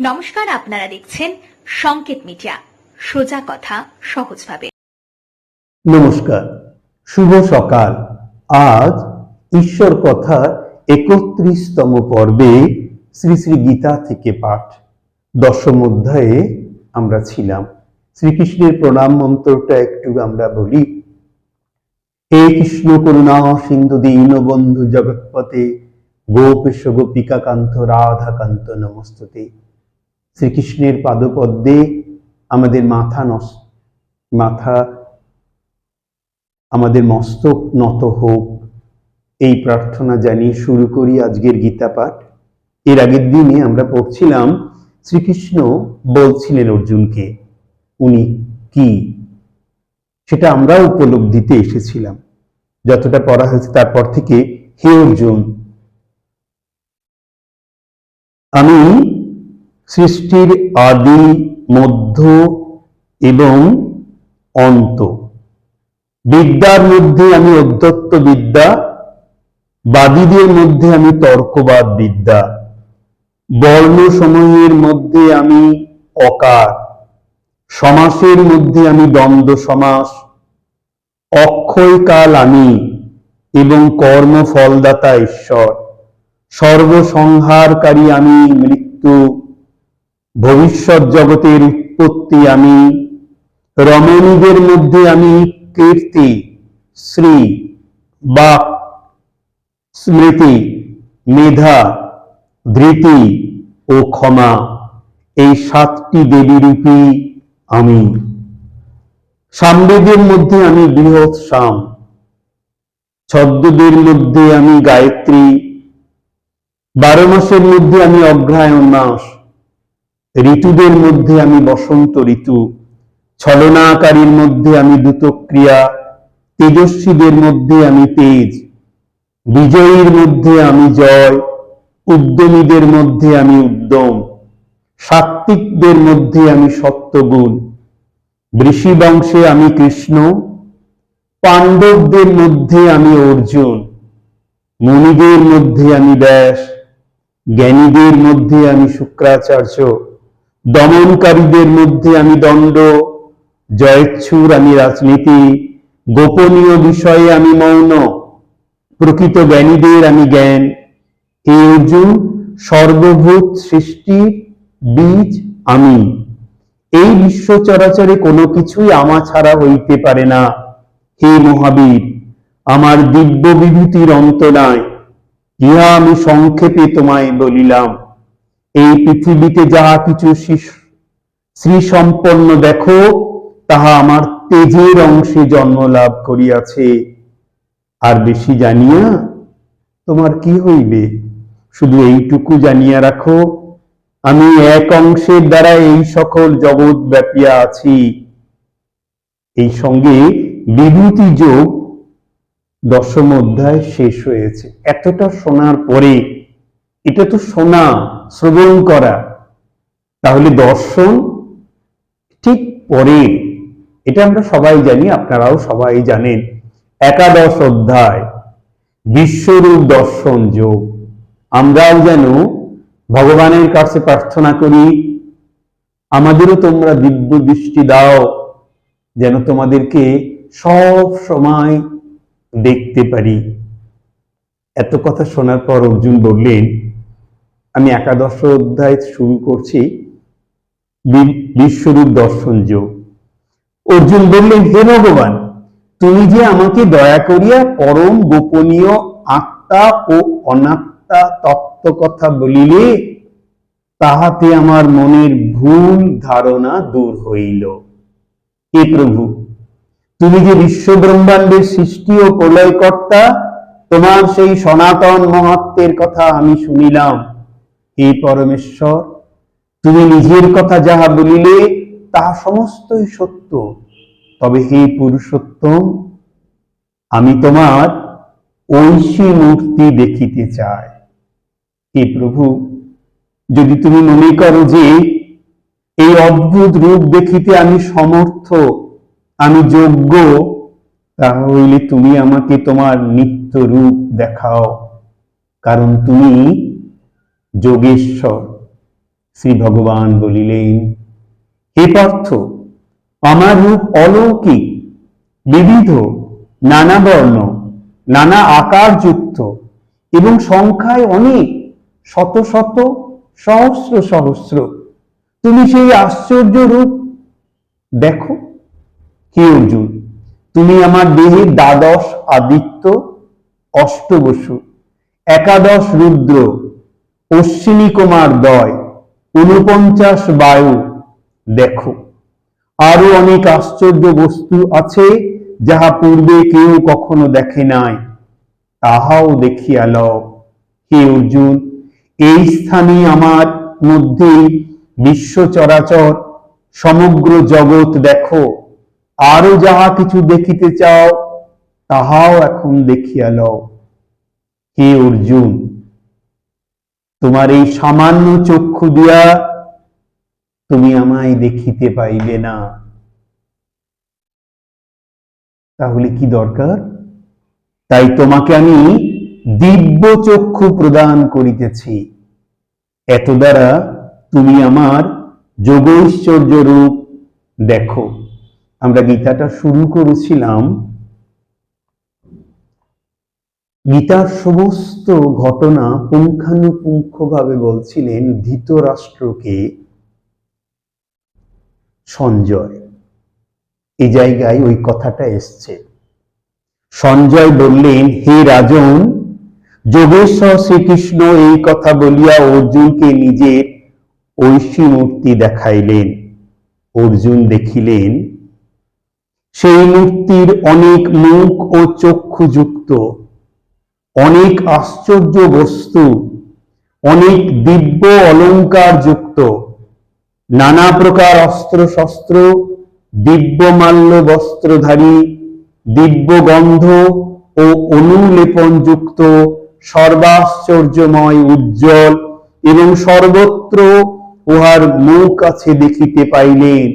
নমস্কার, আপনারা দেখছেন সংকেত মিডিয়া। সোজা কথা, সহজভাবে। নমস্কার, শুভ সকাল। আজ ঈশ্বর কথা একত্রিশতম পর্বে শ্রী শ্রী গীতা থেকে পাঠ। দশম অধ্যায়ে আমরা ছিলাম। শ্রীকৃষ্ণের প্রণাম মন্ত্রটা একটু আমরা বলি। হে কৃষ্ণ করুণা, সিন্ধু দীনবন্ধু জগৎপতে গোপেশ গোপিকাকান্ত, রাধাকান্ত নমস্তুতে। শ্রীকৃষ্ণের পাদপদ্মে আমাদের মাথা নস, মাথা আমাদের মস্তক নত হোক। এই প্রার্থনা জানিয়ে শুরু করি আজকের গীতা পাঠ। এর আগের দিনে আমরা পড়ছিলাম, শ্রীকৃষ্ণ বলছিলেন অর্জুনকে, উনি কি? সেটা আমরা উপলব্ধিতে এসেছিলাম। যতটা পড়া হয়েছে তারপর থেকে, হে অর্জুন, আমি সৃষ্টির আদি, মধ্য এবং অন্ত। বিদ্যার মধ্যে আমি অধ্যত্ত বিদ্যা, বাদীদের মধ্যে আমি তর্কবাদ বিদ্যা। বর্ণ সময়ের মধ্যে আমি অকার। সমাসের মধ্যে আমি দ্বন্দ্ব সমাস। অক্ষয়কাল আমি এবং কর্ম ফলদাতা ঈশ্বর। সর্বসংহারকারী আমি মৃত্যু ভবিষ্যৎ জগতের উৎপত্তি আমি, রমণীদের মধ্যে আমি কীর্তি, শ্রী বাক স্মৃতি, মেধা, ধৃতি ও ক্ষমা, এই সাতটি দেবীরূপী আমি। সামবেদের মধ্যে আমি বৃহৎ শাম ছদ্মদের মধ্যে আমি গায়ত্রী, বারো মাসের মধ্যে আমি অগ্রহায়ণ মাস ঋতুদের মধ্যে আমি বসন্ত ঋতু, ছলনাকারীর মধ্যে আমি দ্রুতক্রিয়া, তেজস্বীদের মধ্যে আমি তেজ, বিজয়ীর মধ্যে আমি জয়, উদ্যমীদের মধ্যে আমি উদ্যম, সাত্ত্বিকদের মধ্যে আমি সত্যগুণ ঋষি বংশে আমি কৃষ্ণ, পাণ্ডবদের মধ্যে আমি অর্জুন, মুনিদের মধ্যে আমি ব্যাস, জ্ঞানীদের মধ্যে আমি শুক্রাচার্য দমনকারীদের মধ্যে আমি দণ্ড, জয়েচ্ছুর আমি রাজনীতি, গোপনীয় বিষয়ে আমি মৌন, প্রকৃত জ্ঞানীদের আমি জ্ঞান। হে অর্জুন, সর্বভূত সৃষ্টির বীজ আমি। এই বিশ্ব চরাচরে কোনো কিছুই আমা ছাড়া হইতে পারে না। হে মহাবীর, আমার দিব্য বিভূতির অন্ত নাই। ইহা আমি সংক্ষেপে তোমায় বলিলাম। এই পৃথিবীতে যাহা কিছু শ্রী সম্পন্ন দেখো, তাহা আমার তেজের অংশে জন্ম লাভ করিয়াছে। আর বেশি জানিয়া তোমার কি হইবে? শুধু এইটুকু জানিয়া রাখো, আমি এক অংশের দ্বারা এই সকল জগৎ ব্যাপিয়া আছি। এই সঙ্গে বিভূতি যোগ দশম অধ্যায় শেষ হয়েছে। এতটা শোনার পরে, এটা তো শোনা। শ্রবণ করা। তাহলে দর্শন ঠিক পরে। এটা আমরা সবাই জানি, আপনারাও সবাই জানেন। একাদশ অধ্যায়, বিশ্বরূপ দর্শন যোগ। আমরাও যেন ভগবানের কাছে প্রার্থনা করি, আমাদেরও তোমরা দিব্য দৃষ্টি দাও, যেন তোমাদেরকে সব সময় দেখতে পারি। এত কথা শোনার পর অর্জুন বললেন আমি একাদশ অধ্যায় শুরু করছি। বিশ্বরূপ দর্শন যোগ। অর্জুন বললেন, হে ভগবান, তুমি যে আমাকে দয়া করিয়া পরম গোপনীয় আত্মা ও অনাত্মা তত্ত্ব কথা বলিলে, তাহাতে আমার মনের ভুল ধারণা দূর হইল। হে প্রভু, তুমি যে বিশ্ব ব্রহ্মাণ্ডের সৃষ্টি ও প্রলয়কর্তা, তোমার সেই সনাতন মহত্বের কথা আমি শুনিলাম। হে পরমেশ্বর, তুমি নিজের কথা যাহা বলিলে, তাহা সমস্তই সত্য। তবে হে পুরুষোত্তম, আমি তোমার ঐশী মূর্তি দেখিতে চাই। হে প্রভু, যদি তুমি মনে করো যে, এই অদ্ভুত রূপ দেখিতে আমি সমর্থ, আমি যোগ্য তাহলে তুমি আমাকে তোমার নিত্য রূপ দেখাও। কারণ তুমি যোগেশ্বর শ্রী ভগবান বলিলেন, হে পার্থ, আমার রূপ অলৌকিক, বিবিধ, নানা বর্ণ, নানা আকার যুক্ত এবং সংখ্যায় অনেক শত শত সহস্র সহস্র। তুমি সেই আশ্চর্য রূপ দেখো। হে অর্জুন, তুমি আমার দেহে দ্বাদশ আদিত্য, অষ্টবসু, একাদশ রুদ্র অশ্বিনী কুমার দয়, ঊনপঞ্চাশ বায়ু, দেখো। আরও অনেক আশ্চর্য বস্তু আছে যাহা পূর্বে কেউ কখনো দেখে নাই। তাহাও দেখিয়া লও। হে অর্জুন, এই স্থানে আমার মধ্যে বিশ্ব চরাচর, সমগ্র জগৎ দেখো। আরও যাহা কিছু দেখিতে চাও, তাহাও এখন দেখিয়া লও। হে অর্জুন তোমার এই সামান্য চক্ষু দিয়া তুমি আমায় দেখিতে পাইবে না। তাহলে কি দরকার? তাই তোমাকে আমি দিব্য চক্ষু প্রদান করিতেছি। এত দ্বারা তুমি আমার যোগৈশ্বর্য রূপ দেখো। আমরা গীতাটা শুরু করেছিলাম গীতার সমস্ত ঘটনা পুঙ্খানুপুঙ্খভাবে বলছিলেন ধৃতরাষ্ট্রকে সঞ্জয়। এই জায়গায় ওই কথাটা এসছে। সঞ্জয় বললেন, হে রাজন যোগেশ্বর শ্রীকৃষ্ণ এই কথা বলিয়া অর্জুনকে নিজের ঐশী মূর্তি দেখাইলেন। অর্জুন দেখিলেন, সেই মূর্তির অনেক মুখ ও চক্ষু যুক্ত অনেক আশ্চর্য বস্তু, অনেক দিব্য অলঙ্কার যুক্ত নানা প্রকার অস্ত্র শস্ত্র দিব্য মাল্য বস্ত্রধারী, দিব্য গন্ধ ও অনুলেপন যুক্ত সর্বাশ্চর্যময়, উজ্জ্বল এবং সর্বত্র উহার মুখ আছে দেখিতে পাইলেন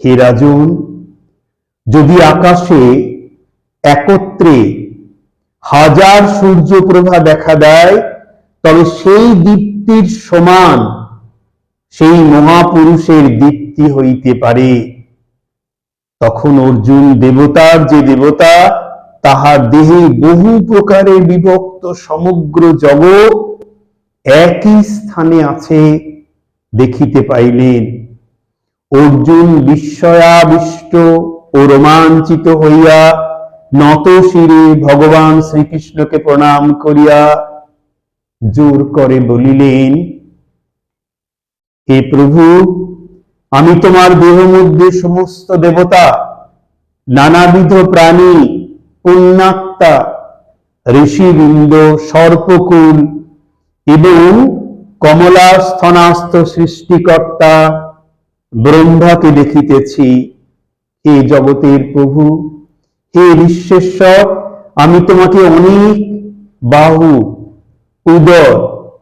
হে রাজন, যদি আকাশে একত্রে হাজার সূর্যপ্রভা দেখা দেয়, তবে সেই দীপ্তির সমান সেই মহাপুরুষের দীপ্তি হইতে পারে। তখন অর্জুন দেবতার যে দেবতা, তাহার দেহে বহু প্রকারে বিভক্ত সমগ্র জগৎ একই স্থানে আছে দেখিতে পাইলেন। অর্জুন বিস্ময়াবিষ্ট ও রোমাঞ্চিত হইয়া নত শিরে ভগবান শ্রীকৃষ্ণকে প্রণাম করিয়া জোর করে বলিলেন, হে প্রভু, আমি তোমার দেহ মধ্যে সমস্ত দেবতা, নানাবিধ প্রাণী, পুণ্যাত্মা, ঋষিবৃন্দ, সর্পকুল এবং কমলা স্থনাস্ত সৃষ্টিকর্তা ব্রহ্মাকে দেখিতেছি। হে জগতের প্রভু হে বিশ্বেশ্বর, আমি তোমাকে অনেক বাহু, উদর,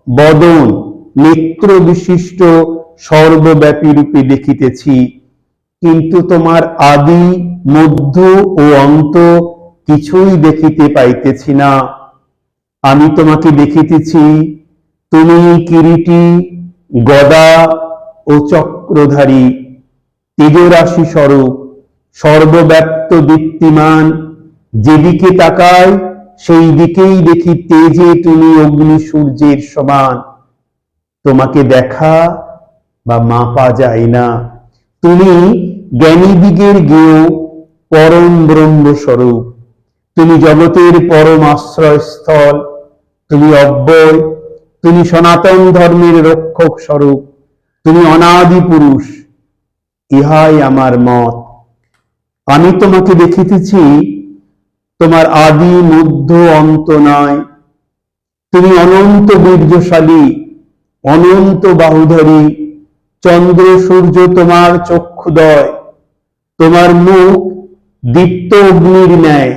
বদন, নেত্র বিশিষ্ট সর্বব্যাপী রূপে দেখিতেছি। কিন্তু তোমার আদি, মধ্য ও অন্ত কিছুই দেখিতে পাইতেছি না। আমি তোমাকে দেখিতেছি, তুমি কিরিটি, গদা ও চক্রধারী, তেজরাশি স্বরূপ সর্বব্যাপ্ত দীপ্তিমান, যেদিকে তাকায় সেই দিকেই দেখি তেজে তুমি অগ্নি সূর্যের সমান। তোমাকে দেখা বা মাপা যায় না। তুমি জ্ঞানীদিগের জ্ঞেয় পরম ব্রহ্ম স্বরূপ। তুমি জগতের পরম আশ্রয়স্থল তুমি অব্যয়, তুমি সনাতন ধর্মের রক্ষক স্বরূপ। তুমি অনাদি পুরুষ, ইহাই আমার মত। আমি তোমাকে দেখিতেছি, তোমার আদি মধ্য অন্ত নয় তুমি অনন্ত বীর্যশালী, অনন্ত বাহুধরী, চন্দ্র, সূর্য তোমার চক্ষুদয়। তোমার মুখ দীপ্ত অগ্নির ন্যায়।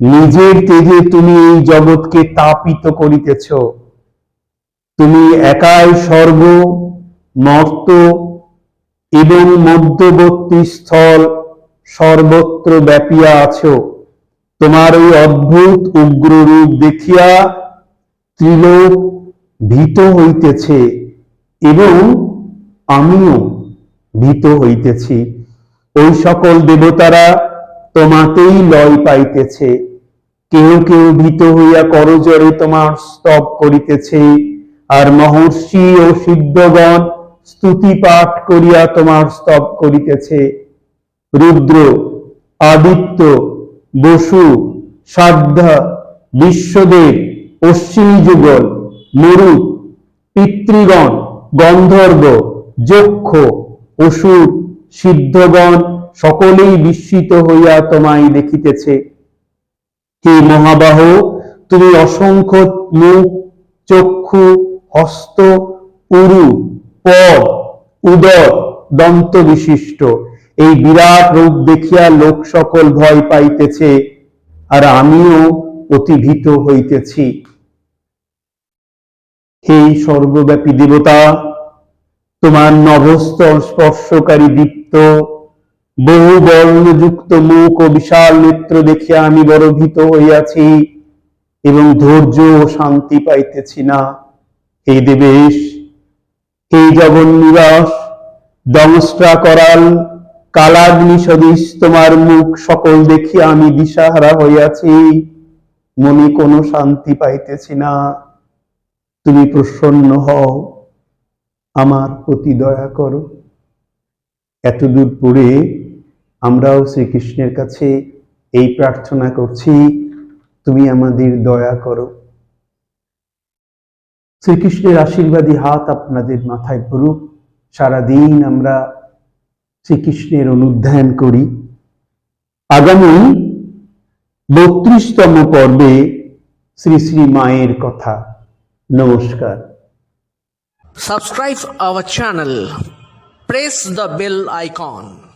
নিজের তেজে তুমি এই জগৎকে তাপিত করিতেছ। তুমি একাই স্বর্গ, মর্ত এবং মধ্যবর্তী স্থল সর্বত্র ব্যাপিয়া আছো। তোমার ওই অদ্ভুত উগ্র দেখিয়া ত্রিলোক ভীত হইতেছে এবং আমিও ভীত হইতেছি। ওই সকল দেবতারা তোমাতেই লয় পাইতেছে। কেউ কেউ ভীত হইয়া করজরে তোমার স্তব করিতেছে আর মহর্ষি ও সিদ্ধগণ স্তুতি পাঠ করিয়া তোমার স্তব করিতেছে। রুদ্র, আদিত্য, বসু, সাধ্যা, বিশ্বদেব, অশ্বিনী যুগল, মরু, পিতৃগণ, গন্ধর্ব, যক্ষ, অসুর, সিদ্ধগণ সকলেই বিস্মিত হইয়া তোমায় দেখিতেছে। হে মহাবাহ, তুমি অসংখ্য মুখ, চক্ষু, হস্ত, উরু, পদ, উদর, দন্ত বিশিষ্ট। এই বিরাট রূপ দেখিয়া লোক সকল ভয় পাইতেছে, আর আমিও অতি ভীত হইতেছি। হে সর্বব্যাপী দেবতা, তোমার নভস্তর স্পর্শকারী দীপ্ত, বহু বর্ণযুক্ত মুখ ও বিশাল নেত্র দেখিয়া আমি বড় ভীত হইয়াছি, এবং ধৈর্য ও শান্তি পাইতেছি না। হে দেবেশ, হে জগন্নিবাস দংস্ট্রা করাল কালাগ্নি সদৃশ, তোমার মুখ সকল দেখিয়া আমি দিশাহারা হইয়াছি। মনে কোনো শান্তি পাইতেছি না। তুমি প্রসন্ন হও। আমার প্রতি দয়া করো। এতদূর পড়ে আমরাও শ্রীকৃষ্ণের কাছে এই প্রার্থনা করছি, তুমি আমাদের দয়া করো। শ্রীকৃষ্ণের আশীর্বাদী হাত আপনাদের মাথায় পড়ুক। সারাদিন আমরা শ্রীকৃষ্ণের অনুধ্যান করি। আগামী বত্রিশতম পর্বে শ্রী শ্রী মায়ের কথা। নমস্কার। Subscribe our channel press the bell icon.